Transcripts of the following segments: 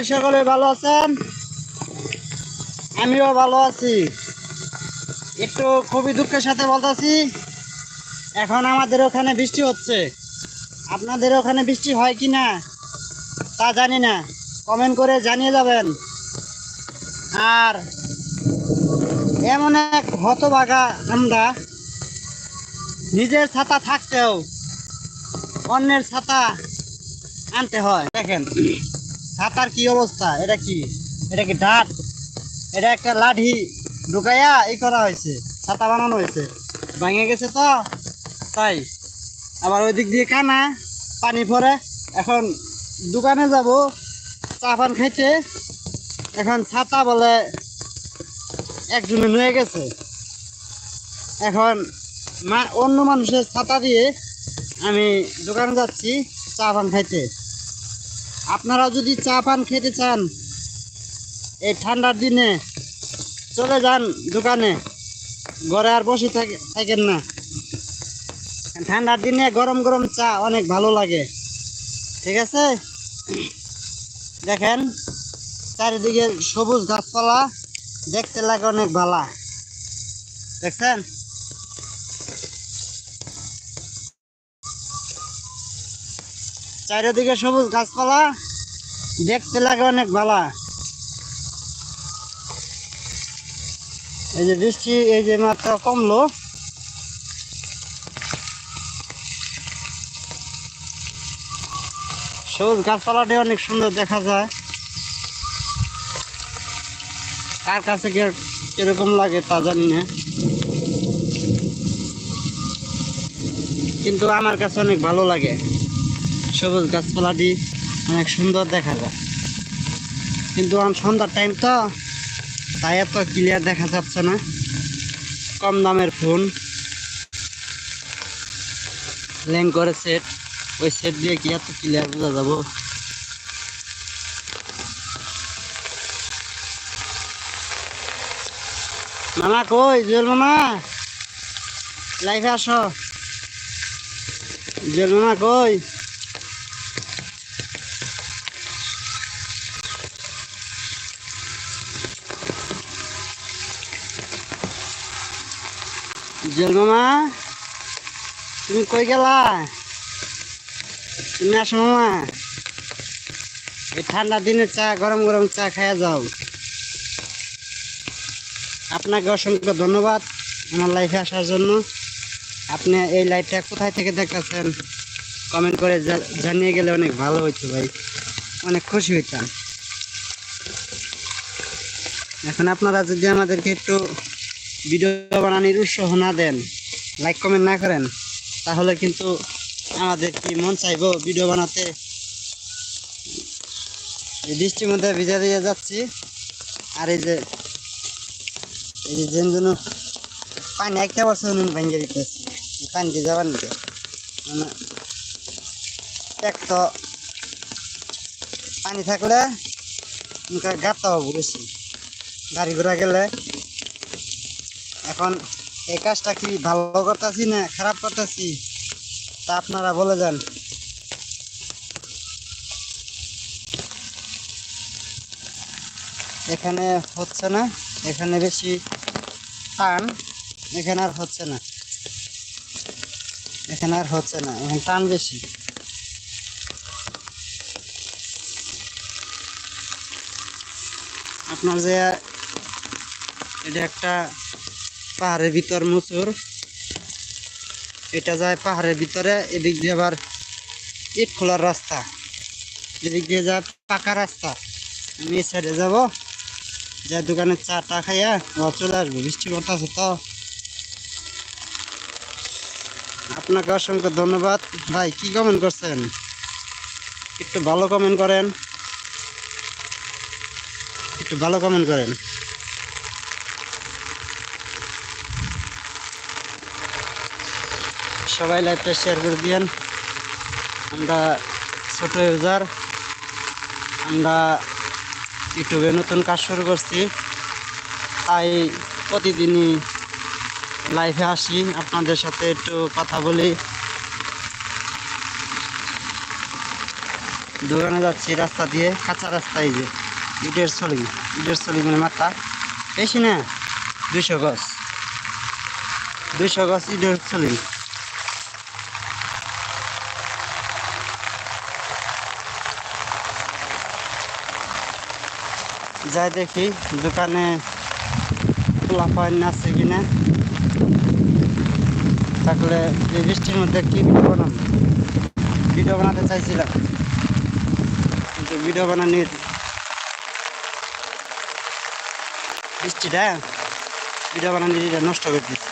করি সকলে ভালো আছেন? আমিও ভালো আছি। একটু খুবই দুঃখের সাথে বলতেছি, এখন আমাদের ওখানে বৃষ্টি হচ্ছে। আপনাদের ওখানে বৃষ্টি হয় কি না, তা জানি না। কমেন্ট করে জানিয়ে যাবেন। আর এমন এক হতভাগা আমরা, নিজের ছাতা থাকতেও অন্যের ছাতা আনতে হয়। দেখেন। ছাতার কি অবস্থা? এটা কি? এটা কি ডাট? এটা একটা লাঠি। ঢুকাইয়া এই করা হয়েছে, ছাতা বানানো হয়েছে। ভেঙে গেছে তো? তাই। আবার ওই দিক দিয়ে কানা, পানি পরে এখন দোকানে যাব, চা পান খাইতে। এখন ছাতা বলে একজনে নিয়ে গেছে। এখন মা অন্য মানুষের ছাতা দিয়ে আমি দোকানে যাচ্ছি, চা পান খাইতে। আপনারা যদি চা পান খেতে চান, এই ঠান্ডার দিনে চলে যান দোকানে। ঘরে আর বসে থাকে থাকেন না। ঠান্ডার দিনে গরম গরম চা অনেক ভালো লাগে। ঠিক আছে? দেখেন, চারিদিকে সবুজ গাছপালা, দেখতে লাগে অনেক ভালো। দেখছেন? চারিদিকে সবুজ গাছপালা। দেখতে লাগে অনেক ভালো। এই যে বৃষ্টি, এই যে মাত্রা কমলো। সবুজ গাছপালাটি অনেক সুন্দর দেখা যায়। কার কাছে কীরকম লাগে তা জানি না। কিন্তু আমার কাছে অনেক ভালো লাগে সবুজ গাছপালাটি। অনেক সুন্দর দেখা যায়। কিন্তু এখন সন্ধ্যার টাইম তো, তাই এত ক্লিয়ার দেখা যাচ্ছে না। কম দামের ফোন ল্যাং করে সেট ওই সেট দিয়ে কি এত ক্লিয়ার বোঝা যাব? মামা কই, জুয়েল মামা? লাইফে আসো। জুয়েল মামা কই? জুয়েল মামা তুমি কই গেলা? তুমি আসো, মামা। এই ঠান্ডার দিনে চা, গরম গরম চা খাইয়া যাও। আপনাকে অসংখ্য ধন্যবাদ আমার লাইফে আসার জন্য। আপনি এই লাইটটা কোথায় থেকে দেখতেছেন? কমেন্ট করে জানিয়ে গেলে অনেক ভালো হইতো ভাই। অনেক খুশি হইতাম। এখন আপনারা যদি আমাদেরকে একটু ভিডিও বানানোর উৎসাহ না দেন লাইক কমেন্ট না করেন, তাহলে কিন্তু আমাদের কি মন চাইব ভিডিও বানাতে? বৃষ্টির মধ্যে ভিজা দিয়ে যাচ্ছি, আর এই যে এই যে যেন পানি একটা বছর ভেঙে দিতেছি, পানি দিয়ে যাবার নিতে মানে এক তো পানি থাকলে হবে বেশি। গাড়ি ঘোড়া গেলে এখন এই কাজটা কি ভালো করতেছি না খারাপ করতেছি? তা আপনারা বলে যান এখানে হচ্ছে না, এখানে বেশি টান, এখানে আর হচ্ছে না। এখানে আর হচ্ছে না, এখানে টান বেশি। আপনার যে এটা একটা পাহাড়ের ভিতর মুচুর এটা যায় পাহাড়ের ভিতরে, এদিক দিয়ে আবার ইট খোলার রাস্তা। এদিক দিয়ে যায় পাকা রাস্তা। আমি এই সাইডে যাব যা দোকানে চা টা খাইয়া চলে আসব। বৃষ্টি পড়তেছে তো। আপনাকে অসংখ্য ধন্যবাদ। ভাই, কি কমেন্ট করছেন? একটু ভালো কমেন্ট করেন। একটু ভালো কমেন্ট করেন। সবাই লাইভটা শেয়ার করে দিয়েন। আমরা ছোট ইউজার, আমরা ইউটিউবে নতুন কাজ শুরু করছি। তাই প্রতিদিনই লাইভে আসি, আপনাদের সাথে একটু কথা বলি। দোকানে যাচ্ছি রাস্তা দিয়ে, কাঁচা রাস্তা এই যে, ইটের সলিং ইটের সলিং মানে মাথা বেশি না দুইশো গজ দুইশো গজ ইটের সলিং যাই দেখি, দোকানে খোলা পায় আছে কিনা। থাকলে এই বৃষ্টির মধ্যে কি ভিডিও বানাবো? ভিডিও বানাতে চাইছিলাম, কিন্তু ভিডিও বানানি বৃষ্টিটা ভিডিও বানানি নষ্ট করে দিচ্ছে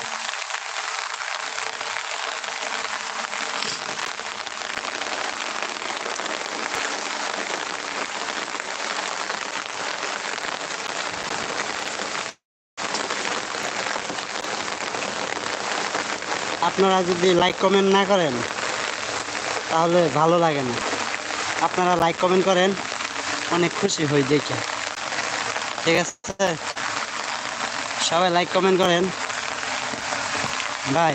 আপনারা যদি লাইক কমেন্ট না করেন, তাহলে ভালো লাগে না। আপনারা লাইক কমেন্ট করেন, অনেক খুশি হই দেখে। ঠিক আছে? সবাই লাইক কমেন্ট করেন। ভাই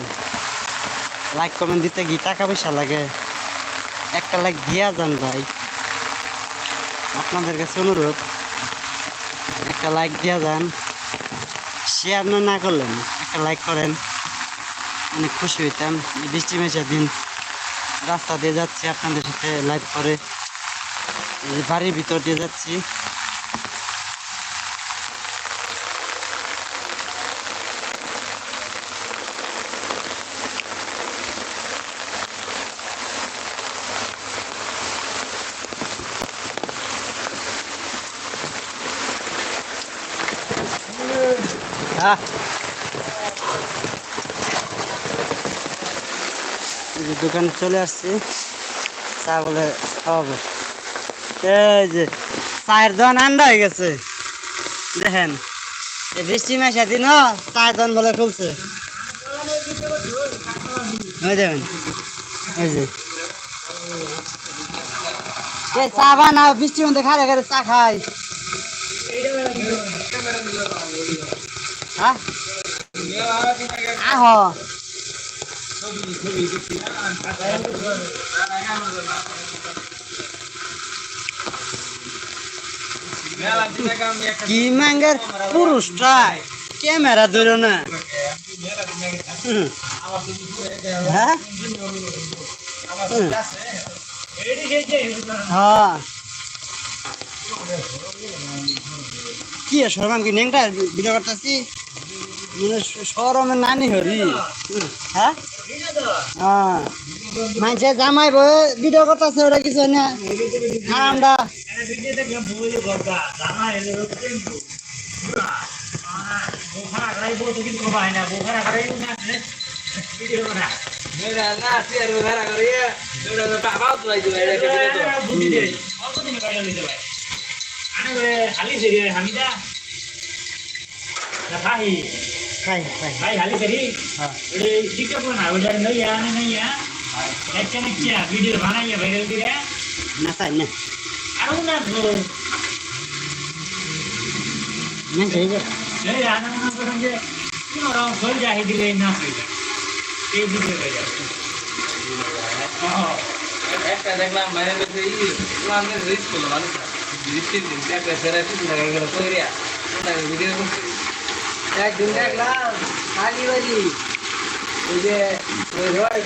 লাইক কমেন্ট দিতে গিয়ে টাকা পয়সা লাগে? একটা লাইক দিয়া যান ভাই। আপনাদের কাছে অনুরোধ, একটা লাইক দিয়া যান। শেয়ার না করলেন, একটা লাইক করেন। অনেক খুশি হইতাম। বৃষ্টি মেশা দিন রাস্তা দিয়ে যাচ্ছি, আপনাদের সাথে লাইভ করে। বাড়ির ভিতর দিয়ে যাচ্ছি। যে দোকানে চলে আসছি, চা বলে খাওয়াবো। এই যে চায়ের দোকান আন্ডা হয়ে গেছে। দেখেন বৃষ্টি মাসে দিন চায়ের দোকান বলে খুলছে। ওই দেখেন, এই যে। চা বানাও, বৃষ্টির মধ্যে খারে খারে চা খাই। হ্যাঁ? আহ। কি মাঙ্গার পুরুষটা ক্যামেরা ধরো না। হ্যাঁ। হ্যাঁ। কি সরম কি নেংটা ভিডিও করতেছি? মানে সরমের নানি হরি। হ্যাঁ? হ্যাঁ মানছে জামাই বই ভিডিও করতেছে ওটা কিছু না। আর আমরা। काय काय झाली तरी तिकडे पण आवडलं नाही या नाही या. याच्या नक्की व्हिडिओ बनाय व्हायरल दिल्या नका ना. अरे ना तो नाही नाही आनंद म्हणजे. राम फल जे आहे दिले ना ते दिले पाहिजे. একটা দেখলাম বাইরে কাছে ই আমাদের রিস্ক করলো মানুষরা রিস্কের দিন একটা সেরা কিছু না করে কইরা ভিডিও করছে একদিন দেখলাম কালী বাড়ি ওই যে ওই রয়